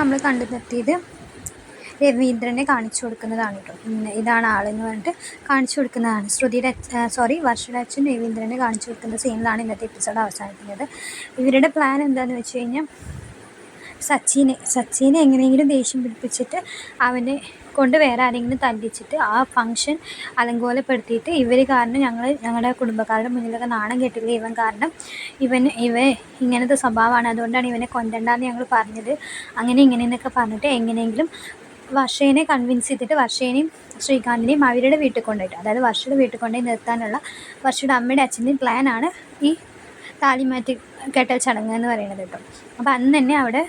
നമ്മൾ കണ്ടെത്തിയത്. രവീന്ദ്രനെ കാണിച്ചു കൊടുക്കുന്നതാണ് കേട്ടോ ഇതാണ് ആളെന്ന് പറഞ്ഞിട്ട് കാണിച്ചു കൊടുക്കുന്നതാണ്. ശ്രുതിയുടെ സോറി വർഷയുടെ അച്ഛൻ രവീന്ദ്രനെ കാണിച്ചു കൊടുക്കുന്ന സീനിലാണ് ഇന്നത്തെ എപ്പിസോഡ് അവസാനിക്കുന്നത്. ഇവരുടെ പ്ലാൻ എന്താണെന്ന് വെച്ച് കഴിഞ്ഞാൽ സച്ചിനെ സച്ചിനെ എങ്ങനെയെങ്കിലും ദേഷ്യം പിടിപ്പിച്ചിട്ട് അവനെ കൊണ്ട് വേറെ ആരെങ്കിലും തല്ലിച്ചിട്ട് ആ ഫംഗ്ഷൻ അലങ്കോലപ്പെടുത്തിയിട്ട് ഇവർ കാരണം ഞങ്ങൾ ഞങ്ങളുടെ കുടുംബക്കാരുടെ മുന്നിലൊക്കെ നാണം കെട്ടില്ല ഇവൻ കാരണം ഇവൻ ഇവ ഇങ്ങനത്തെ സ്വഭാവമാണ്. അതുകൊണ്ടാണ് ഇവനെ കൊല്ലണ്ടെന്ന് ഞങ്ങൾ പറഞ്ഞത്. അങ്ങനെ ഇങ്ങനെയെന്നൊക്കെ പറഞ്ഞിട്ട് എങ്ങനെയെങ്കിലും വർഷേനെ കൺവിൻസ് ചെയ്തിട്ട് വർഷേനെയും ശ്രീകാന്തിനെയും അവരുടെ വീട്ടിൽ കൊണ്ടുപോയിട്ട് അതായത് വർഷയുടെ വീട്ടിൽ കൊണ്ടുപോയി നിർത്താനുള്ള വർഷയുടെ അമ്മയുടെ അച്ഛന്റെയും പ്ലാനാണ് ഈ താലിമാറ്റി കെട്ടൽ ചടങ്ങ് എന്ന് പറയുന്നത് കേട്ടോ. അപ്പോൾ അന്ന് തന്നെ അവിടെ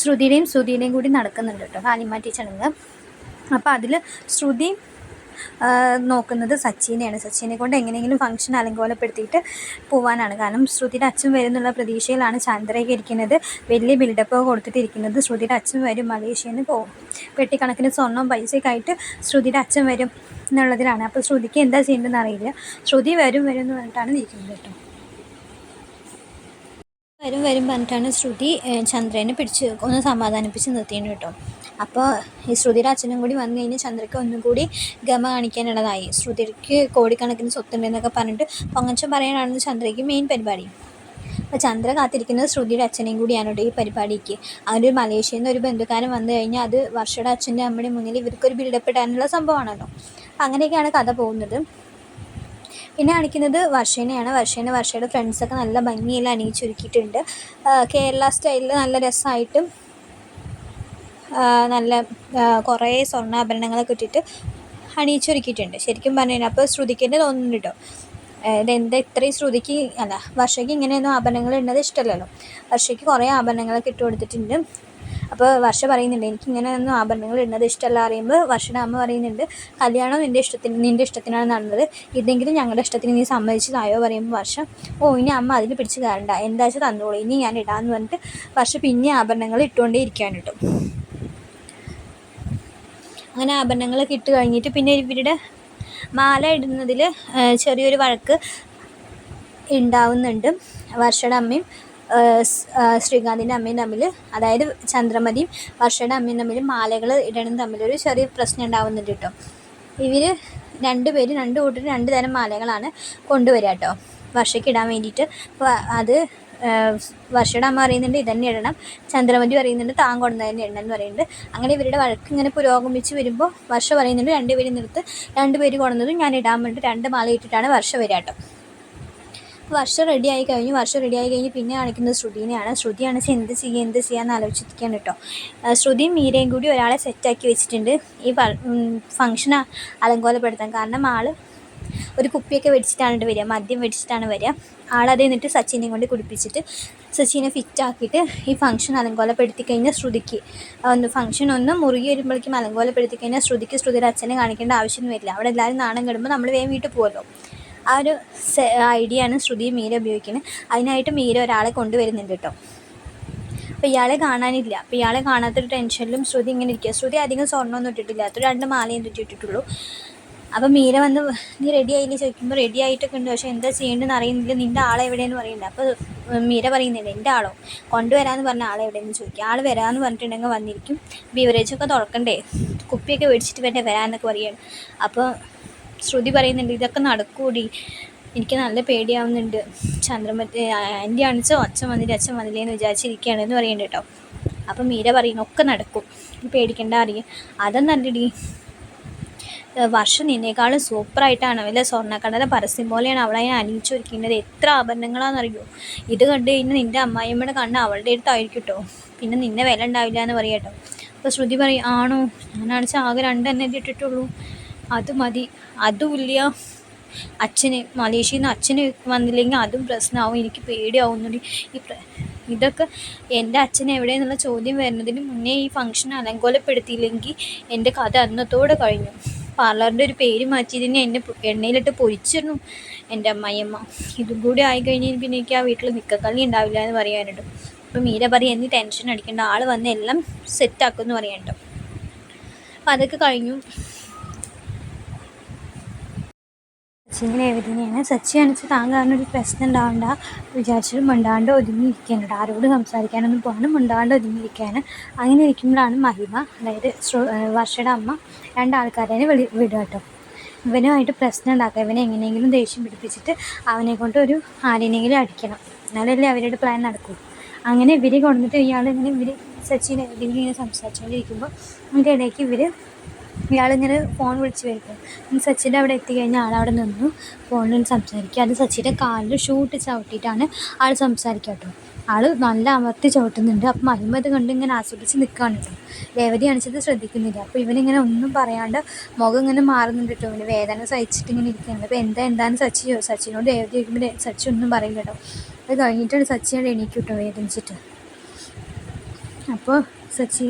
ശ്രുതിയുടെയും ശ്രുതിയുടെയും കൂടി നടക്കുന്നുണ്ട് കേട്ടോ താലിമാറ്റി ചടങ്ങ് അപ്പോൾ അതിൽ ശ്രുതി നോക്കുന്നത് സച്ചിനെയാണ്. സച്ചിനെ കൊണ്ട് എങ്ങനെയെങ്കിലും ഫംഗ്ഷൻ അലങ്കോലപ്പെടുത്തിയിട്ട് പോവാനാണ്. കാരണം ശ്രുതിയുടെ അച്ഛൻ വരുന്നുള്ള പ്രതീക്ഷയിലാണ് ചന്ദ്രയൊക്കെ ഇരിക്കുന്നത്. വലിയ ബിൽഡപ്പ് കൊടുത്തിട്ടിരിക്കുന്നത് ശ്രുതിയുടെ അച്ഛൻ വരും മലേഷ്യയിൽ നിന്ന് പോകും പെട്ടിക്കണക്കിന് സ്വർണവും പൈസയൊക്കെ ആയിട്ട് ശ്രുതിയുടെ അച്ഛൻ വരും എന്നുള്ളതിലാണ്. അപ്പോൾ ശ്രുതിക്ക് എന്താ ചെയ്യേണ്ടതെന്ന് അറിയില്ല. ശ്രുതി വരും വരും എന്ന് പറഞ്ഞിട്ടാണ് ഇരിക്കുന്നത് കേട്ടോ. വരും വരും പറഞ്ഞിട്ടാണ് ശ്രുതി ചന്ദ്രനെ പിടിച്ച് ഒന്ന് സമാധാനിപ്പിച്ച് നിർത്തിയിട്ട് കേട്ടോ. അപ്പോൾ ഈ ശ്രുതിയുടെ അച്ഛനും കൂടി വന്നു കഴിഞ്ഞാൽ ചന്ദ്രയ്ക്ക് ഒന്നും കൂടി ഗമ കാണിക്കാനുള്ളതായി. ശ്രുതിക്ക് കോടിക്കണക്കിന് സ്വത്തുണ്ടെന്നൊക്കെ പറഞ്ഞിട്ട് പൊങ്ങച്ചം പറയാനാണ് ചന്ദ്രയ്ക്ക് മെയിൻ പരിപാടി. അപ്പോൾ ചന്ദ്ര കാത്തിരിക്കുന്നത് ശ്രുതിയുടെ അച്ഛനെയും കൂടിയാണ് കേട്ടോ ഈ പരിപാടിക്ക്. ഒരു മലേഷ്യയിൽ നിന്ന് ഒരു ബന്ധുക്കാരൻ വന്നു കഴിഞ്ഞാൽ അത് വർഷയുടെ അച്ഛന്റെ അമ്മയുടെ മുന്നിൽ ഇവർക്കൊരു ബിൽഡപ്പ് ഇടാനുള്ള സംഭവമാണല്ലോ. അങ്ങനെയൊക്കെയാണ് കഥ പോകുന്നത്. പിന്നെ കാണിക്കുന്നത് വർഷേനെയാണ്. വർഷേനെ വർഷയുടെ ഫ്രണ്ട്സൊക്കെ നല്ല ഭംഗിയിൽ അണിയിച്ചൊരുക്കിയിട്ടുണ്ട്. കേരള സ്റ്റൈലിൽ നല്ല രസമായിട്ടും നല്ല കുറേ സ്വർണാഭരണങ്ങളൊക്കെ ഇട്ടിട്ട് അണിയിച്ചൊരുക്കിയിട്ടുണ്ട്. ശരിക്കും പറഞ്ഞു കഴിഞ്ഞാൽ അപ്പോൾ ശ്രുതിക്കേണ്ടി തന്നെ തോന്നുന്നുണ്ട് കേട്ടോ ഇതെന്താ ഇത്രയും ശ്രുതിക്ക് അല്ല വർഷയ്ക്ക് ഇങ്ങനെയൊന്നും ആഭരണങ്ങൾ ഇടുന്നത് ഇഷ്ടമല്ലല്ലോ വർഷയ്ക്ക് കുറേ ആഭരണങ്ങളൊക്കെ ഇട്ട് കൊടുത്തിട്ടുണ്ട് അപ്പോൾ വർഷ പറയുന്നുണ്ട് എനിക്ക് ഇങ്ങനെയൊന്നും ആഭരണങ്ങൾ ഇടുന്നത് ഇഷ്ടമല്ല അറിയുമ്പോൾ വർഷയുടെ അമ്മ പറയുന്നുണ്ട് കല്യാണം നിന്റെ ഇഷ്ടത്തിന് നിന്റെ ഇഷ്ടത്തിനാണ് നടന്നത്. ഇതെങ്കിലും ഞങ്ങളുടെ ഇഷ്ടത്തിന് നീ സമ്മതിച്ചതായോ പറയുമ്പോൾ വർഷം ഓ ഇനി അമ്മ അതിന് പിടിച്ച് കയറണ്ട. എന്താ വെച്ചാൽ തന്നോളൂ. ഇനി ഞാൻ ഇടാമെന്ന് പറഞ്ഞിട്ട് വർഷം പിന്നെ ആഭരണങ്ങൾ ഇട്ടുകൊണ്ടേ ഇരിക്കാൻ കിട്ടും. അങ്ങനെ ആഭരണങ്ങളൊക്കെ ഇട്ട് കഴിഞ്ഞിട്ട് പിന്നെ ഇവരുടെ മാല ഇടുന്നതിൽ ചെറിയൊരു വഴക്ക് ഉണ്ടാവുന്നുണ്ട്. വർഷയുടെ അമ്മയും ശ്രീകാന്തിന്റെ അമ്മയും തമ്മിൽ അതായത് ചന്ദ്രമതിയും വർഷയുടെ അമ്മയും തമ്മിൽ മാലകൾ ഇടണം തമ്മിലൊരു ചെറിയ പ്രശ്നം ഉണ്ടാവുന്നുണ്ട് കേട്ടോ. ഇവർ രണ്ടുപേരും രണ്ട് കൂട്ടർ രണ്ട് തരം മാലകളാണ് കൊണ്ടുവരിക കേട്ടോ. വർഷയ്ക്ക് ഇടാൻ വേണ്ടിയിട്ട്. അത് വർഷയുടെ അമ്മ പറയുന്നുണ്ട് ഇതന്നെ ഇടണം. ചന്ദ്രമതി പറയുന്നുണ്ട് താൻ കൊണ്ടു തന്നെ ഇടണം എന്ന് പറയുന്നുണ്ട്. അങ്ങനെ ഇവരുടെ വഴക്ക് ഇങ്ങനെ പുരോഗമിച്ച് വരുമ്പോൾ വർഷ പറയുന്നുണ്ട് രണ്ടുപേരും നിർത്ത് രണ്ടുപേര് കൊണ്ടുവന്നതും ഞാൻ ഇടാൻ വേണ്ടി രണ്ട് മാല ഇട്ടിട്ടാണ് വർഷ വരിക കേട്ടോ. വർഷം റെഡി ആയി കഴിഞ്ഞു. വർഷം റെഡി ആയി കഴിഞ്ഞ് പിന്നെ കാണിക്കുന്നത് ശ്രുതിനെയാണ്. ശ്രുതിയാണ് എന്ത് ചെയ്യുക എന്ത് ചെയ്യാന്ന് ആലോചിച്ചിരിക്കുകയാണ് കേട്ടോ ശ്രുതിയും മീരയും കൂടി ഒരാളെ സെറ്റാക്കി വെച്ചിട്ടുണ്ട്. ഈ ഫംഗ്ഷൻ അലങ്കോലപ്പെടുത്താൻ. കാരണം ആൾ ഒരു കുപ്പിയൊക്കെ വെടിച്ചിട്ടാണ് വരിക. മദ്യം വെടിച്ചിട്ടാണ് വരിക. ആളത് എന്നിട്ട് സച്ചിനെ കൊണ്ട് കുടിപ്പിച്ചിട്ട് സച്ചിനെ ഫിറ്റാക്കിയിട്ട് ഈ ഫംഗ്ഷൻ അലങ്കോലപ്പെടുത്തി കഴിഞ്ഞാൽ ശ്രുതിക്ക്. ഒന്ന് ഫംഗ്ഷൻ ഒന്ന് മുറുകി വരുമ്പോഴേക്കും അലങ്കോലപ്പെടുത്തി കഴിഞ്ഞാൽ ശ്രുതിക്ക് ശ്രുതിയുടെ അച്ഛനെ കാണിക്കേണ്ട ആവശ്യമൊന്നും വരില്ല. അവിടെ എല്ലാവരും നാണം കിടുമ്പോൾ നമ്മൾ വേഗം വീട്ടിൽ പോകുമല്ലോ ആ ഒരു ഐഡിയയാണ് ശ്രുതി മീര ഉപയോഗിക്കുന്നത് അതിനായിട്ട് മീര ഒരാളെ കൊണ്ടുവരുന്നുണ്ട് കേട്ടോ. അപ്പോൾ ഇയാളെ കാണാനില്ല. അപ്പോൾ ഇയാളെ കാണാത്തൊരു ടെൻഷനിലും ശ്രുതി ഇങ്ങനെ ഇരിക്കുക. ശ്രുതി അധികം സ്വർണമൊന്നും ഇട്ടിട്ടില്ല. അത്ര രണ്ട് മാലയും ഇട്ടിട്ടുള്ളൂ. അപ്പോൾ മീര വന്ന് നീ റെഡി ആയില്ലേ? ചോദിക്കുമ്പോൾ റെഡി ആയിട്ടൊക്കെ ഉണ്ട്. പക്ഷേ എന്താ ചെയ്യേണ്ടതെന്ന് അറിയുന്നില്ല. നിന്റെ ആളെ എവിടെയെന്ന് പറയുന്നില്ല. അപ്പോൾ മീര പറയുന്നില്ല എന്റെ ആളോ? കൊണ്ടുവരാമെന്ന് പറഞ്ഞ ആളെ എവിടെയെന്ന്? ചോദിക്കും. ആൾ വരാമെന്ന് പറഞ്ഞിട്ടുണ്ടെങ്കിൽ വന്നിരിക്കും. ബീവറേജൊക്കെ തുറക്കണ്ടേ? കുപ്പിയൊക്കെ മേടിച്ചിട്ട് വേണ്ടേ വരാമെന്നൊക്കെ പറയുകയാണ് അപ്പോൾ ശ്രുതി പറയുന്നുണ്ട് ഇതൊക്കെ നടക്കൂടി. എനിക്ക് നല്ല പേടിയാവുന്നുണ്ട്. ചന്ദ്രമതി ആന്റി അണിച്ചോ അച്ഛൻ വന്നില്ല അച്ഛൻ വന്നില്ലേ എന്ന് വിചാരിച്ചിരിക്കുകയാണ് എന്ന് പറയുന്നുണ്ട് കേട്ടോ. അപ്പം മീര പറയുന്നു ഒക്കെ നടക്കും. പേടിക്കേണ്ട അറിയാം അതെന്നല്ലടി വർഷം നിന്നേക്കാളും സൂപ്പറായിട്ടാണ് വല്ല സ്വർണക്കടല പരസ്യം പോലെയാണ് അവളെ അണിയിച്ചൊരുക്കുന്നത് എത്ര ആഭരണങ്ങളാണെന്നറിയോ ഇത് കണ്ടു കഴിഞ്ഞാൽ നിന്റെ അമ്മായിയമ്മയുടെ കണ്ണ് അവളുടെ അടുത്തായിരിക്കും കേട്ടോ. പിന്നെ നിന്നെ വില ഉണ്ടാവില്ല എന്ന് പറയാം കേട്ടോ. അപ്പോൾ ശ്രുതി പറയും ആണോ? ഞാനാണിച്ചാൽ ആകെ രണ്ടെണ്ണേ ഇട്ടിട്ടുള്ളൂ. അത് മതി. അതുമില്ല അച്ഛന് മലേഷ്യയിൽ നിന്ന് അച്ഛന് വന്നില്ലെങ്കിൽ അതും പ്രശ്നമാവും. എനിക്ക് പേടിയാവുന്നുണ്ട്. ഈ ഇതൊക്കെ എന്റെ അച്ഛൻ എവിടെയെന്നുള്ള ചോദ്യം വരുന്നതിന് മുന്നേ ഈ ഫംഗ്ഷൻ അലങ്കോലപ്പെടുത്തിയില്ലെങ്കിൽ എന്റെ കഥ അന്നത്തോടെ കഴിഞ്ഞു. പാർലറിന്റെ ഒരു പേര് മാറ്റിയതിന് എന്നെ എണ്ണയിലിട്ട് പൊരിച്ചിരുന്നു എന്റെ അമ്മായിയമ്മ. ഇതും കൂടി ആയി കഴിഞ്ഞാൽ പിന്നെ എനിക്ക് ആ വീട്ടിൽ നിൽക്കക്കള്ളി ഉണ്ടാവില്ല എന്ന് പറയാനുണ്ട്. അപ്പം മീര പറയും എന്നീ ടെൻഷൻ അടിക്കേണ്ട. ആൾ വന്ന് എല്ലാം സെറ്റാക്കും എന്ന് പറയാനുണ്ട്. അപ്പോൾ അതൊക്കെ കഴിഞ്ഞു. സച്ചിനെ രേവതിനെയാണ് സച്ചി അനച്ച് താൻ ഒരു പ്രശ്നം ഉണ്ടാവണ്ട. വിചാരിച്ചിട്ട് മിണ്ടാണ്ട് ഒതുങ്ങിയിരിക്കാനുണ്ട് ആരോട് സംസാരിക്കാനൊന്നും പോകാനും മിണ്ടാണ്ട് ഒതുങ്ങിയിരിക്കാന് അങ്ങനെ ഇരിക്കുമ്പോഴാണ് മഹിമ അതായത് വർഷയുടെ അമ്മ രണ്ടാൾക്കാരെയും വിളി വിടുക കേട്ടോ. ഇവനുമായിട്ട് പ്രശ്നം ഉണ്ടാക്കുക. ഇവനെ എങ്ങനെയെങ്കിലും ദേഷ്യം പിടിപ്പിച്ചിട്ട് അവനെ കൊണ്ട് ഒരു ആരെയെങ്കിലും അടിക്കണം. എന്നാലല്ലേ അവരുടെ പ്ലാൻ നടക്കൂ. അങ്ങനെ ഇവർ കൊണ്ടിട്ട് ഇയാൾ ഇങ്ങനെ ഇവർ സച്ചിനെ ഇങ്ങനെ സംസാരിച്ചുകൊണ്ടിരിക്കുമ്പോൾ അതിന്റെ ഇടയ്ക്ക് ഇവർ ഇയാളിങ്ങനെ ഫോൺ വിളിച്ച് വരും സച്ചിന്റെ അവിടെ എത്തിക്കഴിഞ്ഞാൽ ആളവിടെ നിന്നു. ഫോണിൽ സംസാരിക്കുക. അത് സച്ചിന്റെ കാലിൽ ഷൂട്ട് ചവിട്ടിയിട്ടാണ് ആൾ സംസാരിക്കുക കേട്ടോ. ആൾ നല്ല അമർത്തി ചവിട്ടുന്നുണ്ട്. അപ്പം മഹിമത് കണ്ട് ഇങ്ങനെ ആസ്വദിച്ച് നിൽക്കുകയാണ് കേട്ടോ. രേവതി അണിച്ചത് ശ്രദ്ധിക്കുന്നില്ല. അപ്പോൾ ഇവനിങ്ങനെ ഒന്നും പറയാണ്ട് മുഖം ഇങ്ങനെ മാറുന്നുണ്ട് കേട്ടോ. ഇവന് വേദന സഹിച്ചിട്ട് ഇങ്ങനെ ഇരിക്കുകയാണ്. അപ്പോൾ എന്താ എന്താന്ന് സച്ചി സച്ചിനോട് രേവതി ചോദിക്കുമ്പോൾ സച്ചി ഒന്നും പറയില്ല കേട്ടോ. അത് കഴിഞ്ഞിട്ടാണ് സച്ചിയോട് എണീക്കും കേട്ടോ വേദനിച്ചിട്ട്. അപ്പോൾ സച്ചി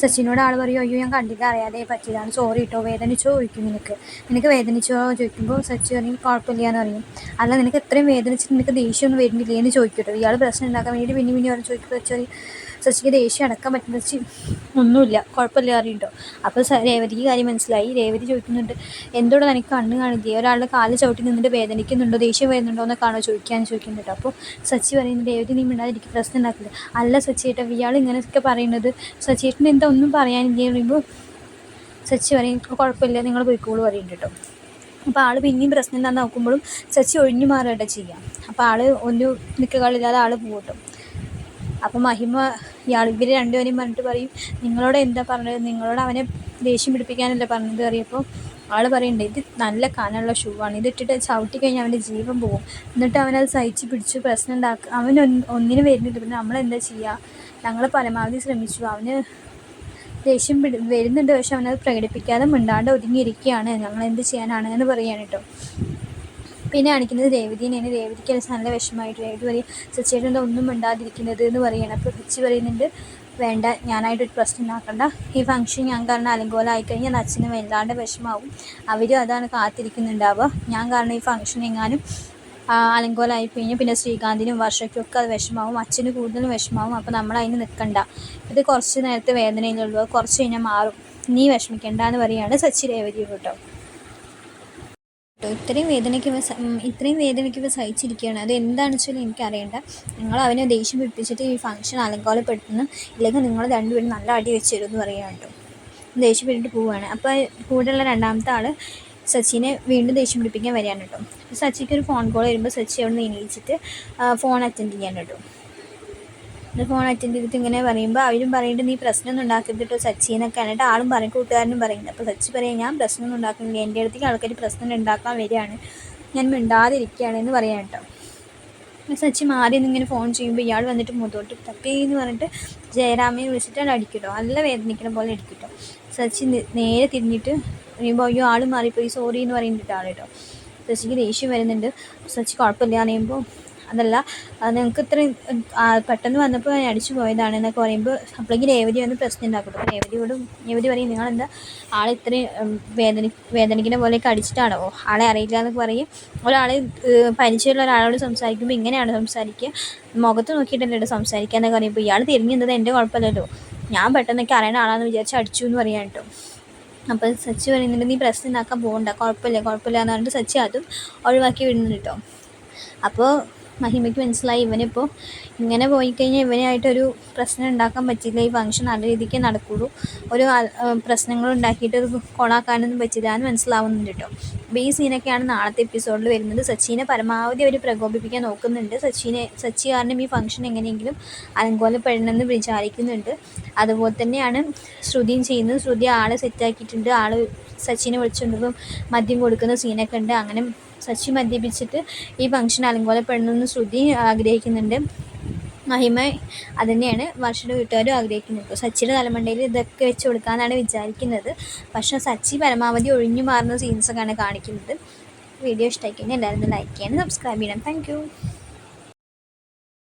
സച്ചിനോട് ആൾ പറയും അയ്യോ ഞാൻ കണ്ടില്ല അറിയാതെ പറ്റിയതാണ്. സോറി കേട്ടോ വേദനിച്ചോ? ചോദിക്കും നിനക്ക്. നിനക്ക് വേദനിച്ചോ? ചോദിക്കുമ്പോൾ സച്ചി പറയും കുഴപ്പമില്ല എന്ന് പറയും. അല്ല നിനക്ക് എത്രയും വേദനിച്ചിട്ട് നിനക്ക് ദേഷ്യമൊന്നും വരുന്നില്ലേ? എന്ന് ചോദിക്കും കേട്ടോ ഇയാൾ പ്രശ്നം ഉണ്ടാക്കാൻ വേണ്ടി പിന്നെ പിന്നെ പറഞ്ഞ് ചോദിക്കുമ്പോൾ സച്ചി ശശിക്ക് ദേഷ്യം അടക്കാൻ പറ്റുന്ന ഒന്നുമില്ല. കുഴപ്പമില്ല അറിയുണ്ടോ അപ്പോൾ രേവതിക്ക് കാര്യം മനസ്സിലായി. രേവതി ചോദിക്കുന്നുണ്ട് എന്തോടെ തനിക്ക് കണ്ണ് കാണില്ലേ ഒരാളുടെ കാൽ ചവിട്ടി നിന്നിട്ട് വേദനിക്കുന്നുണ്ടോ? ദേഷ്യം വരുന്നുണ്ടോ എന്നൊക്കെയാണോ ചോദിക്കാൻ ചോദിക്കുന്നുണ്ട്. അപ്പോൾ സച്ചി പറയുന്നത് രേവതി നീ മിണ്ടാതിരിക്കും പ്രശ്നം ഉണ്ടാക്കില്ല അല്ല സച്ചിയേട്ടാ ഇയാൾ ഇങ്ങനെയൊക്കെ പറയുന്നത് സച്ചിയേട്ടന് എന്താ ഒന്നും പറയാനില്ലേ? പറയുമ്പോൾ സച്ചി പറയും കുഴപ്പമില്ല നിങ്ങൾ പോയിക്കോളൂ പറയുന്നുണ്ട് കേട്ടോ. അപ്പോൾ ആൾ പിന്നെയും പ്രശ്നം എന്താണെന്ന് നോക്കുമ്പോഴും സച്ചി ഒഴിഞ്ഞു മാറുകയായിട്ട് ചെയ്യാം അപ്പോൾ ആൾ ഒരു നിൽക്കുകളില്ലാതെ ആൾ പോകട്ടോ അപ്പോൾ മഹിമ ഇയാൾ ഇവർ രണ്ടുപേരെയും പറഞ്ഞിട്ട് പറയും നിങ്ങളോട് എന്താ പറഞ്ഞത്? നിങ്ങളോട് അവനെ ദേഷ്യം പിടിപ്പിക്കാനല്ലേ പറഞ്ഞത്? അറിയപ്പോൾ ആൾ പറയുന്നുണ്ട് ഇത് നല്ല കനമുള്ള ഷൂ ആണ് ഇതിട്ടിട്ട് ചവിട്ടി കഴിഞ്ഞാൽ അവന്റെ ജീവൻ പോകും. എന്നിട്ട് അവനത് സഹിച്ച് പിടിച്ച് പ്രശ്നം ഉണ്ടാക്കുക അവൻ ഒന്നിനും വരുന്നില്ല. പിന്നെ നമ്മളെന്താ ചെയ്യുക ഞങ്ങൾ പരമാവധി ശ്രമിച്ചു. അവന് ദേഷ്യം പിടി വരുന്നുണ്ട് പക്ഷെ അവനത് പ്രകടിപ്പിക്കാതെ മിണ്ടാണ്ട് ഒതുങ്ങിയിരിക്കുകയാണ്. ഞങ്ങൾ എന്ത് ചെയ്യാനാണ്? എന്ന് പറയാനിട്ടോ. പിന്നെ കാണിക്കുന്നത് രേവതിനെയാണ് രേവതിക്ക് നല്ല വിഷമമായിട്ട് രേവതി പറയും സച്ചേട്ടന്റെ ഒന്നും മിണ്ടാതിരിക്കുന്നത്? എന്ന് പറയണം. അപ്പോൾ സച്ചി പറയുന്നുണ്ട് വേണ്ട ഞാനായിട്ടൊരു പ്രശ്നം ഉണ്ടാക്കണ്ട. ഈ ഫംഗ്ഷൻ ഞാൻ കാരണം അലങ്കോലമായി കഴിഞ്ഞാൽ അച്ഛനും വല്ലാണ്ട് വിഷമാവും. അവരും അതാണ് കാത്തിരിക്കുന്നുണ്ടാവുക. ഞാൻ കാരണം ഈ ഫംഗ്ഷൻ എങ്ങാനും അലങ്കോലമായി കഴിഞ്ഞാൽ പിന്നെ ശ്രീകാന്തിനും വർഷയ്ക്കൊക്കെ അത് വിഷമാവും. അച്ഛന് കൂടുതലും വിഷമാവും. അപ്പോൾ നമ്മൾ അതിന് നിൽക്കണ്ട. ഇത് കുറച്ച് നേരത്തെ വേദനയിലുള്ളൂ. കുറച്ച് കഴിഞ്ഞാൽ മാറും. നീ വിഷമിക്കണ്ട എന്ന് പറയുകയാണ് സച്ചി രേവതി കേട്ടോ. കേട്ടോ. ഇത്രയും വേദനയ്ക്ക് ഇത്രയും വേദനയ്ക്ക് ഇവ സഹിച്ചിരിക്കുകയാണ്. അത് എന്താണെന്ന് വെച്ചാൽ എനിക്കറിയണ്ട. നിങ്ങൾ അവനെ ദേഷ്യം പിടിപ്പിച്ചിട്ട് ഈ ഫംഗ്ഷൻ അലങ്കോലപ്പെടുത്തുന്നു. ഇല്ലെങ്കിൽ നിങ്ങൾ രണ്ടുപേരും നല്ല അടി വെച്ച് തരും എന്ന് പറയുകയാണ് കേട്ടോ. ദേഷ്യപ്പെട്ടിട്ട് പോവുകയാണ്. അപ്പോൾ കൂടെയുള്ള രണ്ടാമത്തെ ആൾ സച്ചിനെ വീണ്ടും ദേഷ്യം പിടിപ്പിക്കാൻ വരികയാണ് കേട്ടോ. സച്ചിക്ക് ഒരു ഫോൺ കോൾ വരുമ്പോൾ സച്ചി അവിടെ നിന്ന് എണീച്ചിട്ട് ഫോൺ അറ്റൻഡ് ചെയ്യാൻ കേട്ടോ. ഫോൺ അറ്റൻഡ് ചെയ്തിട്ട് ഇങ്ങനെ പറയുമ്പോൾ അവരും പറയുന്നുണ്ട് നീ പ്രശ്നമൊന്നും ഉണ്ടാക്കരുത് കേട്ടോ സച്ചി എന്നൊക്കെ ആയിട്ട് ആളും പറയും കൂട്ടുകാരനും പറയുന്നത് അപ്പോൾ സച്ചി പറയും ഞാൻ പ്രശ്നമൊന്നും ഉണ്ടാക്കുന്നില്ല എന്റെ അടുത്തേക്ക് ആൾക്കാർ പ്രശ്നം ഉണ്ടാക്കാൻ വരികയാണ്. ഞാൻ മിണ്ടാതിരിക്കുകയാണ് എന്ന് പറയാം കേട്ടോ. സച്ചി മാറി ഇങ്ങനെ ഫോൺ ചെയ്യുമ്പോൾ ഇയാൾ വന്നിട്ട് മുതോട്ട് തപ്പി എന്ന് പറഞ്ഞിട്ട് ജയരാമയെ വിളിച്ചിട്ട് അടിക്കട്ടോ നല്ല വേദനിക്കുന്ന പോലെ അടിക്കട്ടോ സച്ചി നേരെ തിരിഞ്ഞിട്ട് പറയുമ്പോൾ അയ്യോ ആൾ മാറിപ്പോയി സോറി എന്ന് പറയുന്നിട്ട് ആൾ കേട്ടോ സച്ചിക്ക് ദേഷ്യം വരുന്നുണ്ട്. സച്ചി കുഴപ്പമില്ല എന്ന് പറയുമ്പോൾ അതല്ല നിങ്ങൾക്ക് ഇത്രയും പെട്ടെന്ന് വന്നപ്പോൾ ഞാൻ അടിച്ചു പോയതാണ് എന്നൊക്കെ പറയുമ്പോൾ അപ്പോഴേക്കും രേവതി വന്ന് പ്രശ്നം ഉണ്ടാക്കും അപ്പോൾ രേവതിയോടും രേവതി പറയും നിങ്ങളെന്താ? ആളെ ഇത്രയും വേദന വേദനിക്കുന്ന പോലെയൊക്കെ അടിച്ചിട്ടാണോ? ആളെ അറിയില്ല എന്നൊക്കെ പറയും. ഒരാൾ പരിചയമുള്ള ഒരാളോട് സംസാരിക്കുമ്പോൾ ഇങ്ങനെയാണ് സംസാരിക്കുക. മുഖത്ത് നോക്കിയിട്ടല്ലേ സംസാരിക്കുക എന്നൊക്കെ പറയുമ്പോൾ ഇയാൾ തിരിഞ്ഞത് എന്റെ കുഴപ്പമില്ലല്ലോ. ഞാൻ പെട്ടെന്നൊക്കെ അറിയണ ആളാണെന്ന് വിചാരിച്ച് അടിച്ചു എന്ന് പറയാൻ കേട്ടോ. അപ്പോൾ സച്ചി പറയുന്നുണ്ട് നീ പ്രശ്നം ഉണ്ടാക്കാൻ പോകണ്ട. കുഴപ്പമില്ല കുഴപ്പമില്ല എന്ന് പറഞ്ഞിട്ട് സച്ചി അതും ഒഴിവാക്കി വിടുന്നുണ്ട് കേട്ടോ. അപ്പോൾ മഹിമയ്ക്ക് മനസ്സിലായി. ഇവനിപ്പോൾ ഇങ്ങനെ പോയി കഴിഞ്ഞാൽ ഇവനായിട്ടൊരു പ്രശ്നം ഉണ്ടാക്കാൻ പറ്റില്ല ഈ ഫംഗ്ഷൻ നല്ല രീതിക്ക് നടക്കുള്ളൂ. ഒരു പ്രശ്നങ്ങൾ ഉണ്ടാക്കിയിട്ട് ഒരു കൊളാക്കാനൊന്നും പറ്റില്ല എന്ന് മനസ്സിലാവുന്നുണ്ട് കേട്ടോ അപ്പോൾ ഈ സീനൊക്കെയാണ് നാളത്തെ എപ്പിസോഡിൽ വരുന്നത്. സച്ചിനെ പരമാവധി അവർ പ്രകോപിപ്പിക്കാൻ നോക്കുന്നുണ്ട്. സച്ചിനെ സച്ചി കാരണം ഈ ഫംഗ്ഷൻ എങ്ങനെയെങ്കിലും അലങ്കോലപ്പെടണമെന്ന് വിചാരിക്കുന്നുണ്ട്. അതുപോലെ തന്നെയാണ് ശ്രുതിയും ചെയ്യുന്നത്. ശ്രുതി ആളെ സെറ്റാക്കിയിട്ടുണ്ട് ആൾ സച്ചിനെ വിളിച്ചുകൊണ്ടും മദ്യം കൊടുക്കുന്ന സീനൊക്കെ ഉണ്ട്. അങ്ങനെ സച്ചി മദ്യപിച്ചിട്ട് ഈ ഫംഗ്ഷൻ അലങ്കോലപ്പെടണമെന്ന് ശ്രുതി ആഗ്രഹിക്കുന്നുണ്ട്. മഹിമ അതുതന്നെയാണ് വർഷയുടെ വീട്ടുകാരും ആഗ്രഹിക്കുന്നത്. സച്ചിയുടെ തലമണ്ടയിൽ ഇതൊക്കെ വെച്ച് കൊടുക്കാമെന്നാണ് വിചാരിക്കുന്നത്. പക്ഷേ സച്ചി പരമാവധി ഒഴിഞ്ഞു മാറുന്ന സീൻസൊക്കെയാണ് കാണിക്കുന്നത്. വീഡിയോ ഇഷ്ടമായി കഴിഞ്ഞാൽ എല്ലാവരും ലൈക്ക് ചെയ്യണം സബ്സ്ക്രൈബ് ചെയ്യണം താങ്ക്